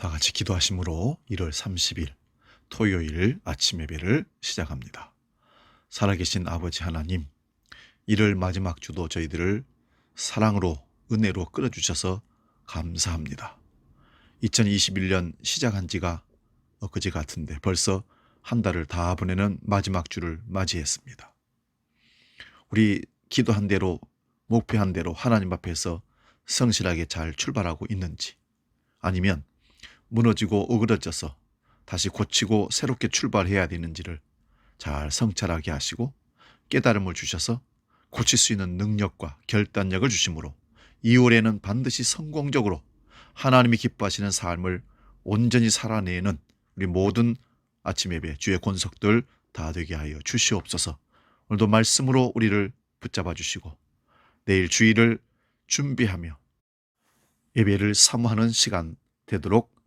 다 같이 기도하심으로 1월 30일 토요일 아침 예배를 시작합니다. 살아계신 아버지 하나님, 1월 마지막 주도 저희들을 사랑으로 은혜로 끌어주셔서 감사합니다. 2021년 시작한 지가 엊그제 같은데 벌써 한 달을 다 보내는 마지막 주를 맞이했습니다. 우리 기도한 대로 목표한 대로 하나님 앞에서 성실하게 잘 출발하고 있는지 아니면 무너지고 어그러져서 다시 고치고 새롭게 출발해야 되는지를 잘 성찰하게 하시고 깨달음을 주셔서 고칠 수 있는 능력과 결단력을 주심으로 2월에는 반드시 성공적으로 하나님이 기뻐하시는 삶을 온전히 살아내는 우리 모든 아침 예배 주의 권속들 다 되게 하여 주시옵소서. 오늘도 말씀으로 우리를 붙잡아 주시고 내일 주일을 준비하며 예배를 사모하는 시간 되도록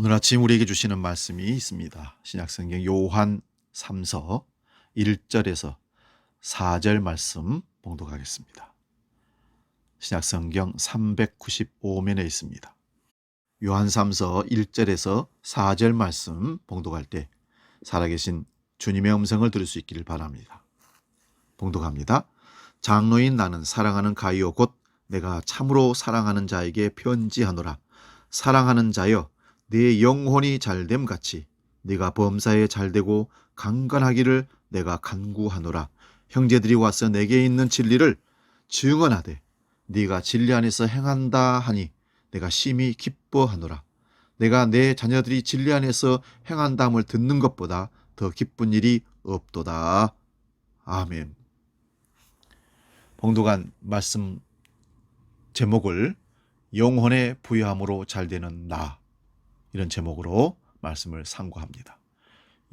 오늘 아침 우리에게 주시는 말씀이 있습니다. 신약성경 요한 3서 1절에서 4절 말씀 봉독하겠습니다. 신약성경 395면에 있습니다. 요한 3서 1절에서 4절 말씀 봉독할 때 살아계신 주님의 음성을 들을 수 있기를 바랍니다. 봉독합니다. 장로인 나는 사랑하는 가이오 곧 내가 참으로 사랑하는 자에게 편지하노라. 사랑하는 자여 네 영혼이 잘됨 같이 네가 범사에 잘되고 강건하기를 내가 간구하노라. 형제들이 와서 내게 있는 진리를 증언하되 네가 진리 안에서 행한다 하니 내가 심히 기뻐하노라. 내가 내 자녀들이 진리 안에서 행한다함을 듣는 것보다 더 기쁜 일이 없도다. 아멘. 봉독한 말씀 제목을 영혼의 부여함으로 잘 되는 나 이런 제목으로 말씀을 상고합니다.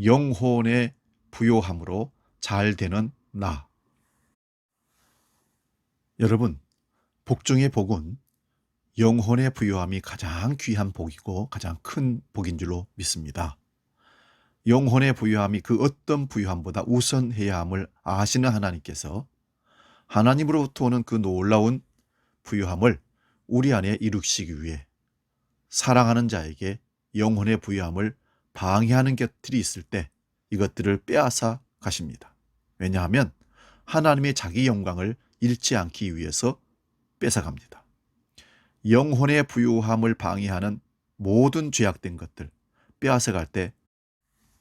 영혼의 부요함으로 잘 되는 나. 여러분, 복 중의 복은 영혼의 부요함이 가장 귀한 복이고 가장 큰 복인 줄로 믿습니다. 영혼의 부요함이 그 어떤 부요함보다 우선해야 함을 아시는 하나님께서 하나님으로부터 오는 그 놀라운 부요함을 우리 안에 이루시기 위해 사랑하는 자에게 영혼의 부요함을 방해하는 것들이 있을 때 이것들을 빼앗아 가십니다. 왜냐하면 하나님의 자기 영광을 잃지 않기 위해서 뺏어갑니다. 영혼의 부유함을 방해하는 모든 죄악된 것들 빼앗아 갈 때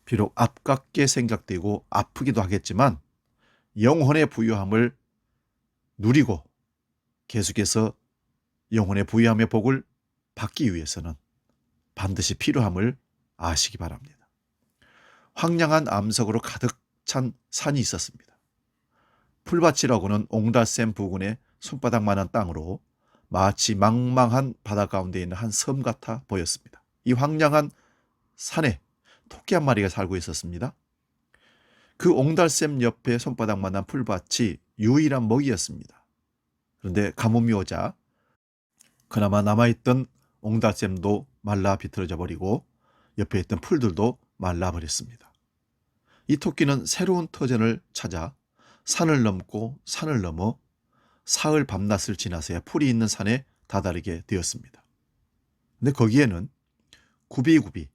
비록 아깝게 생각되고 아프기도 하겠지만 영혼의 부유함을 누리고 계속해서 영혼의 부유함의 복을 받기 위해서는 반드시 필요함을 아시기 바랍니다. 황량한 암석으로 가득 찬 산이 있었습니다. 풀밭이라고는 옹달샘 부근의 손바닥만한 땅으로 마치 망망한 바다 가운데 있는 한 섬 같아 보였습니다. 이 황량한 산에 토끼 한 마리가 살고 있었습니다. 그 옹달샘 옆에 손바닥만한 풀밭이 유일한 먹이였습니다. 그런데 가뭄이 오자 그나마 남아있던 옹달샘도 말라 비틀어져 버리고 옆에 있던 풀들도 말라 버렸습니다. 이 토끼는 새로운 터전을 찾아 산을 넘고 산을 넘어 사흘 밤낮을 지나서야 풀이 있는 산에 다다르게 되었습니다. 근데 거기에는 구비구비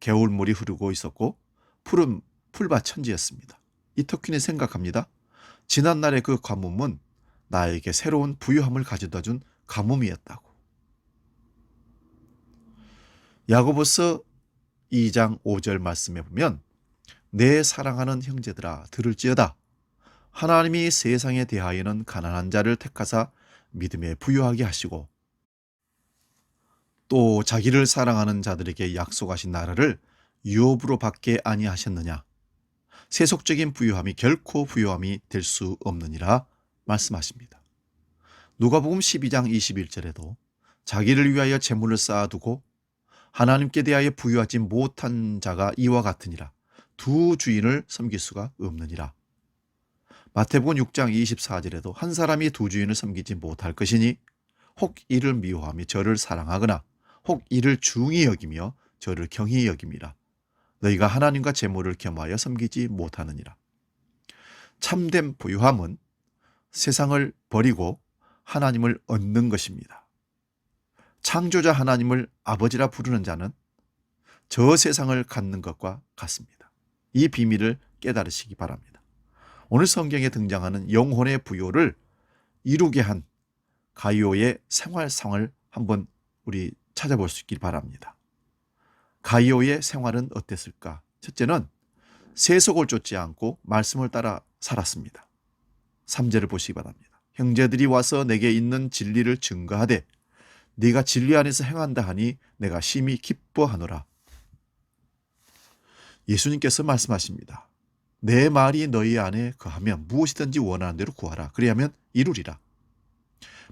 개울물이 흐르고 있었고 푸른 풀밭 천지였습니다. 이 토끼는 생각합니다. 지난날의 그 가뭄은 나에게 새로운 부유함을 가져다 준 가뭄이었다고. 야고보서 2장 5절 말씀에 보면 내 사랑하는 형제들아 들을지어다 하나님이 세상에 대하여는 가난한 자를 택하사 믿음에 부유하게 하시고 또 자기를 사랑하는 자들에게 약속하신 나라를 유업으로 받게 아니하셨느냐 세속적인 부유함이 결코 부유함이 될 수 없느니라 말씀하십니다. 누가복음 12장 21절에도 자기를 위하여 재물을 쌓아두고 하나님께 대하여 부유하지 못한 자가 이와 같으니라 두 주인을 섬길 수가 없느니라. 마태복음 6장 24절에도 한 사람이 두 주인을 섬기지 못할 것이니 혹 이를 미워하며 저를 사랑하거나 혹 이를 중히 여기며 저를 경히 여김이라. 너희가 하나님과 재물을 겸하여 섬기지 못하느니라. 참된 부유함은 세상을 버리고 하나님을 얻는 것입니다. 창조자 하나님을 아버지라 부르는 자는 저 세상을 갖는 것과 같습니다. 이 비밀을 깨달으시기 바랍니다. 오늘 성경에 등장하는 영혼의 부요를 이루게 한 가이오의 생활상을 한번 우리 찾아볼 수 있길 바랍니다. 가이오의 생활은 어땠을까? 첫째는 세속을 쫓지 않고 말씀을 따라 살았습니다. 3절을 보시기 바랍니다. 형제들이 와서 내게 있는 진리를 증거하되 네가 진리 안에서 행한다 하니 내가 심히 기뻐하노라. 예수님께서 말씀하십니다. 내 말이 너희 안에 거하면 무엇이든지 원하는 대로 구하라. 그리하면 이루리라.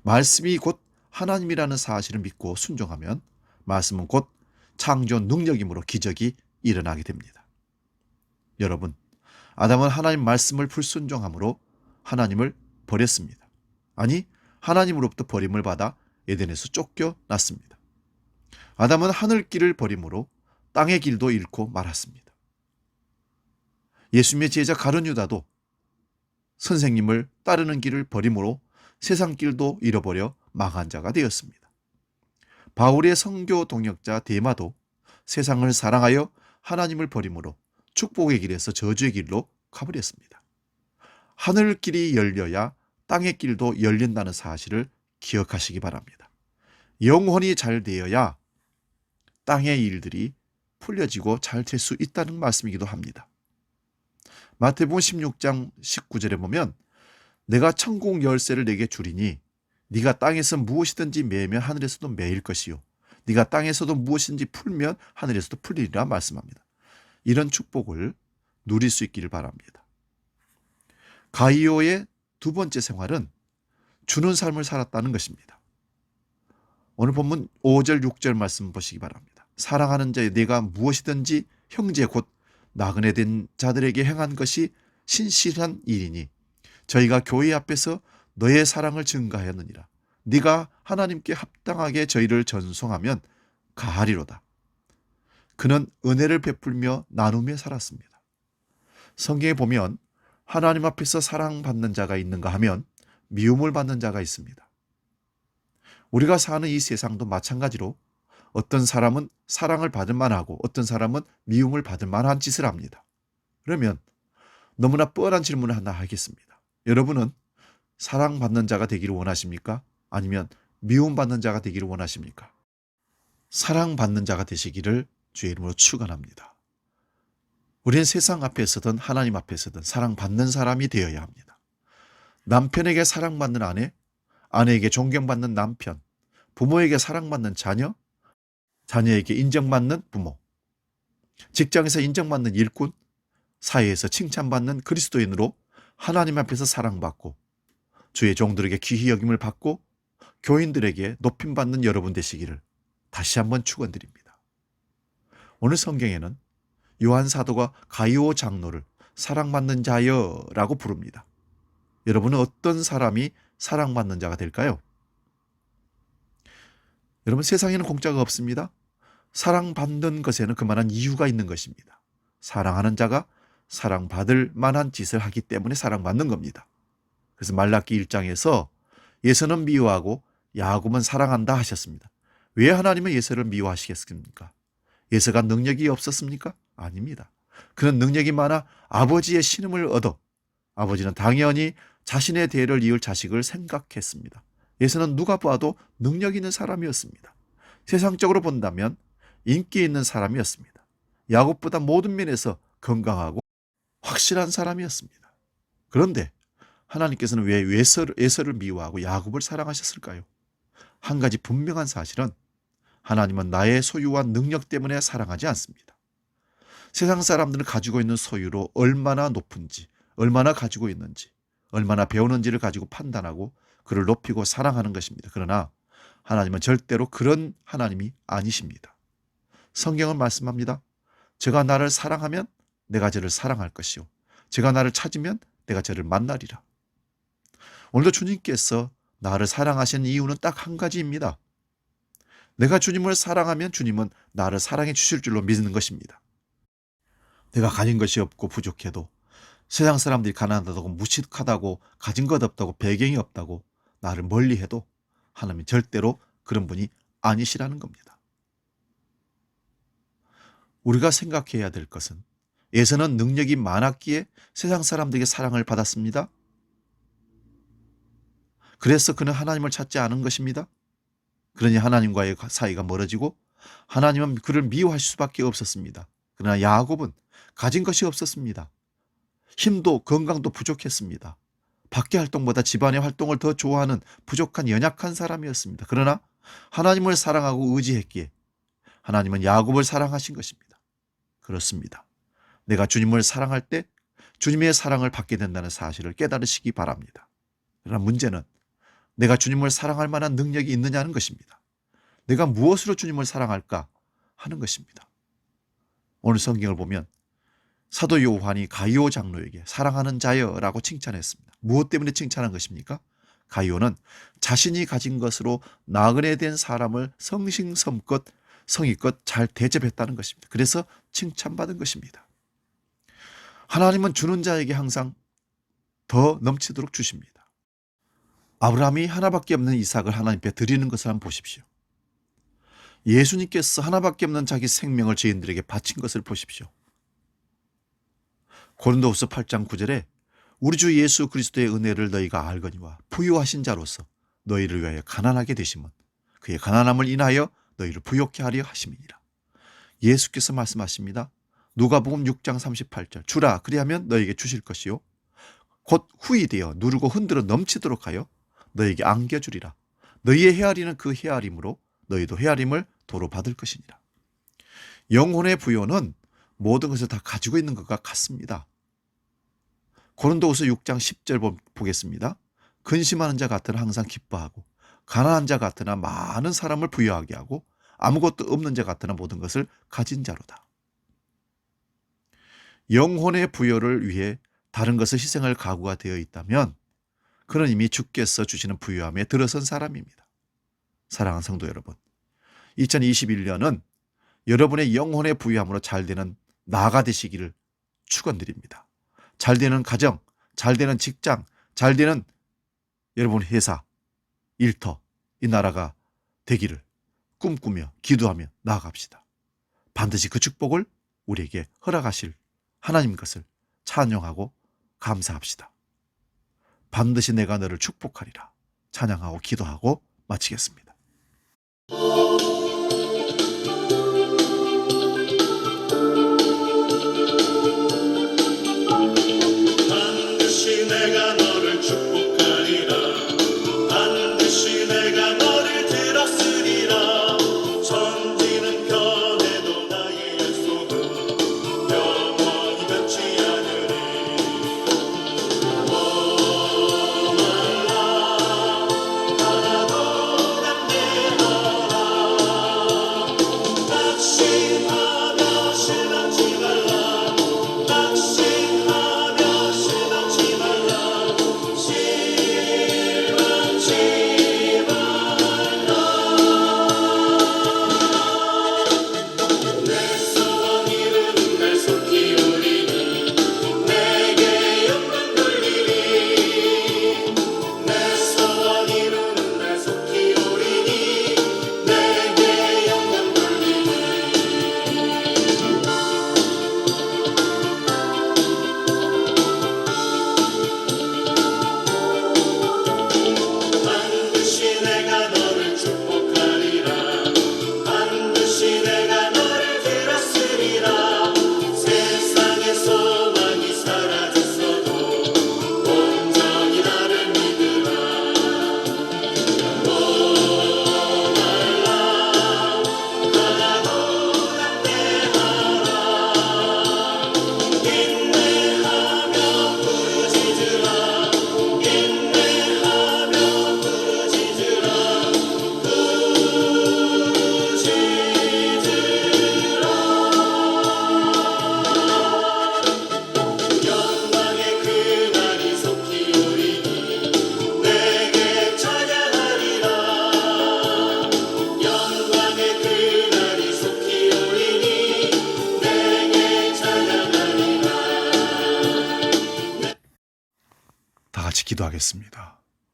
말씀이 곧 하나님이라는 사실을 믿고 순종하면 말씀은 곧 창조 능력이므로 기적이 일어나게 됩니다. 여러분, 아담은 하나님 말씀을 불순종함으로 하나님을 버렸습니다. 아니, 하나님으로부터 버림을 받아 에덴에서 쫓겨났습니다. 아담은 하늘 길을 버림으로 땅의 길도 잃고 말았습니다. 예수님의 제자 가룟 유다도 선생님을 따르는 길을 버림으로 세상 길도 잃어버려 망한 자가 되었습니다. 바울의 성교 동역자 데마도 세상을 사랑하여 하나님을 버림으로 축복의 길에서 저주의 길로 가버렸습니다. 하늘 길이 열려야 땅의 길도 열린다는 사실을 기억하시기 바랍니다. 영혼이 잘 되어야 땅의 일들이 풀려지고 잘 될 수 있다는 말씀이기도 합니다. 마태복음 16장 19절에 보면 내가 천국 열쇠를 내게 주리니 네가 땅에서 무엇이든지 매면 하늘에서도 매일 것이요 네가 땅에서도 무엇이든지 풀면 하늘에서도 풀리리라 말씀합니다. 이런 축복을 누릴 수 있기를 바랍니다. 가이오의 두 번째 생활은 주는 삶을 살았다는 것입니다. 오늘 본문 5절 6절 말씀 보시기 바랍니다. 사랑하는 자의 내가 무엇이든지 형제 곧 나그네 된 자들에게 행한 것이 신실한 일이니 저희가 교회 앞에서 너의 사랑을 증가하였느니라. 네가 하나님께 합당하게 저희를 전송하면 가하리로다. 그는 은혜를 베풀며 나누며 살았습니다. 성경에 보면 하나님 앞에서 사랑받는 자가 있는가 하면 미움을 받는 자가 있습니다. 우리가 사는 이 세상도 마찬가지로 어떤 사람은 사랑을 받을 만하고 어떤 사람은 미움을 받을 만한 짓을 합니다. 그러면 너무나 뻔한 질문을 하나 하겠습니다. 여러분은 사랑받는 자가 되기를 원하십니까? 아니면 미움받는 자가 되기를 원하십니까? 사랑받는 자가 되시기를 주의 이름으로 축원합니다. 우리는 세상 앞에 서든 하나님 앞에 서든 사랑받는 사람이 되어야 합니다. 남편에게 사랑받는 아내, 아내에게 존경받는 남편, 부모에게 사랑받는 자녀, 자녀에게 인정받는 부모, 직장에서 인정받는 일꾼, 사회에서 칭찬받는 그리스도인으로 하나님 앞에서 사랑받고 주의 종들에게 귀히 여김을 받고 교인들에게 높임받는 여러분 되시기를 다시 한번 축원드립니다. 오늘 성경에는 요한 사도가 가이오 장로를 사랑받는 자여라고 부릅니다. 여러분은 어떤 사람이 사랑받는 자가 될까요? 여러분 세상에는 공짜가 없습니다. 사랑받는 것에는 그만한 이유가 있는 것입니다. 사랑하는 자가 사랑받을 만한 짓을 하기 때문에 사랑받는 겁니다. 그래서 말라기 1장에서 예서는 미워하고 야곱은 사랑한다 하셨습니다. 왜 하나님은 예서를 미워하시겠습니까? 예서가 능력이 없었습니까? 아닙니다. 그는 능력이 많아 아버지의 신음을 얻어 아버지는 당연히 자신의 대를 이을 자식을 생각했습니다. 예서는 누가 봐도 능력 있는 사람이었습니다. 세상적으로 본다면 인기 있는 사람이었습니다. 야곱보다 모든 면에서 건강하고 확실한 사람이었습니다. 그런데 하나님께서는 왜 에서를, 에서를 미워하고 야곱을 사랑하셨을까요? 한 가지 분명한 사실은 하나님은 나의 소유와 능력 때문에 사랑하지 않습니다. 세상 사람들은 가지고 있는 소유로 얼마나 높은지, 얼마나 가지고 있는지, 얼마나 배우는지를 가지고 판단하고 그를 높이고 사랑하는 것입니다. 그러나 하나님은 절대로 그런 하나님이 아니십니다. 성경은 말씀합니다. 제가 나를 사랑하면 내가 저를 사랑할 것이요. 제가 나를 찾으면 내가 저를 만나리라. 오늘도 주님께서 나를 사랑하신 이유는 딱 한 가지입니다. 내가 주님을 사랑하면 주님은 나를 사랑해 주실 줄로 믿는 것입니다. 내가 가진 것이 없고 부족해도 세상 사람들이 가난하다고 무식하다고 가진 것 없다고 배경이 없다고 나를 멀리해도 하나님 절대로 그런 분이 아니시라는 겁니다. 우리가 생각해야 될 것은 예서는 능력이 많았기에 세상 사람들에게 사랑을 받았습니다. 그래서 그는 하나님을 찾지 않은 것입니다. 그러니 하나님과의 사이가 멀어지고 하나님은 그를 미워할 수밖에 없었습니다. 그러나 야곱은 가진 것이 없었습니다. 힘도 건강도 부족했습니다. 밖의 활동보다 집안의 활동을 더 좋아하는 부족한 연약한 사람이었습니다. 그러나 하나님을 사랑하고 의지했기에 하나님은 야곱을 사랑하신 것입니다. 그렇습니다. 내가 주님을 사랑할 때 주님의 사랑을 받게 된다는 사실을 깨달으시기 바랍니다. 그러나 문제는 내가 주님을 사랑할 만한 능력이 있느냐는 것입니다. 내가 무엇으로 주님을 사랑할까 하는 것입니다. 오늘 성경을 보면 사도 요한이 가이오 장로에게 사랑하는 자여라고 칭찬했습니다. 무엇 때문에 칭찬한 것입니까? 가이오는 자신이 가진 것으로 나그네 된 사람을 성심성껏 성의껏 잘 대접했다는 것입니다. 그래서 칭찬받은 것입니다. 하나님은 주는 자에게 항상 더 넘치도록 주십니다. 아브라함이 하나밖에 없는 이삭을 하나님께 드리는 것을 한번 보십시오. 예수님께서 하나밖에 없는 자기 생명을 죄인들에게 바친 것을 보십시오. 고린도후서 8장 9절에 우리 주 예수 그리스도의 은혜를 너희가 알거니와 부유하신 자로서 너희를 위하여 가난하게 되심은 그의 가난함을 인하여 너희를 부욕케 하려 하심이니라. 예수께서 말씀하십니다. 누가복음 6장 38절 주라 그리하면 너에게 주실 것이요 곧 후이 되어 누르고 흔들어 넘치도록 하여 너에게 안겨주리라. 너희의 헤아리는 그 헤아림으로 너희도 헤아림을 도로 받을 것이니라. 영혼의 부여는 모든 것을 다 가지고 있는 것과 같습니다. 고린도후서 6장 10절 보겠습니다. 근심하는 자 같으나 항상 기뻐하고 가난한 자 같으나 많은 사람을 부여하게 하고 아무것도 없는 자 같으나 모든 것을 가진 자로다. 영혼의 부여를 위해 다른 것을 희생할 각오가 되어 있다면 그는 이미 주께서 주시는 부유함에 들어선 사람입니다. 사랑하는 성도 여러분, 2021년은 여러분의 영혼의 부유함으로 잘 되는 나가 되시기를 축원드립니다. 잘 되는 가정, 잘 되는 직장, 잘 되는 여러분 회사, 일터, 이 나라가 되기를 꿈꾸며 기도하며 나아갑시다. 반드시 그 축복을 우리에게 허락하실 하나님 것을 찬양하고 감사합시다. 반드시 내가 너를 축복하리라. 찬양하고 기도하고 마치겠습니다.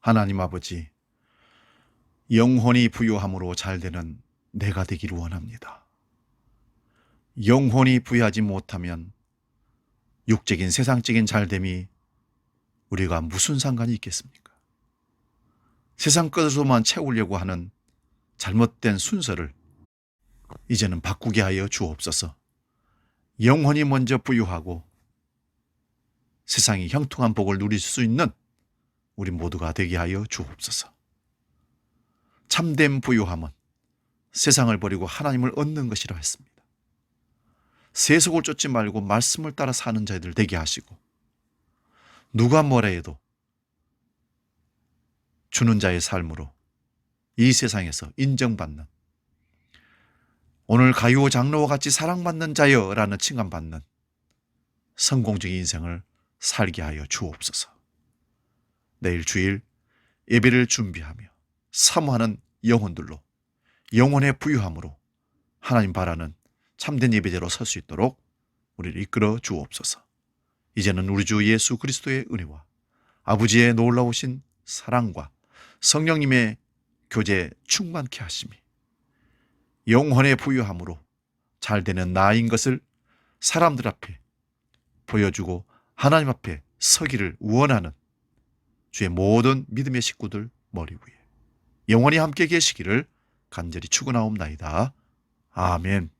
하나님 아버지, 영혼이 부유함으로 잘 되는 내가 되기를 원합니다. 영혼이 부유하지 못하면 육적인 세상적인 잘됨이 우리가 무슨 상관이 있겠습니까? 세상 것으로만 채우려고 하는 잘못된 순서를 이제는 바꾸게 하여 주옵소서. 영혼이 먼저 부유하고 세상이 형통한 복을 누릴 수 있는 우리 모두가 되게 하여 주옵소서. 참된 부유함은 세상을 버리고 하나님을 얻는 것이라 했습니다. 세속을 쫓지 말고 말씀을 따라 사는 자들 되게 하시고 누가 뭐라 해도 주는 자의 삶으로 이 세상에서 인정받는 오늘 가요 장로와 같이 사랑받는 자여라는 칭함받는 성공적인 인생을 살게 하여 주옵소서. 내일 주일 예배를 준비하며 사모하는 영혼들로 영혼의 부유함으로 하나님 바라는 참된 예배자로 설 수 있도록 우리를 이끌어 주옵소서. 이제는 우리 주 예수 그리스도의 은혜와 아버지의 놀라우신 사랑과 성령님의 교제 충만케 하심이 영혼의 부유함으로 잘 되는 나인 것을 사람들 앞에 보여주고 하나님 앞에 서기를 원하는 주의 모든 믿음의 식구들 머리 위에 영원히 함께 계시기를 간절히 축원하옵나이다. 아멘.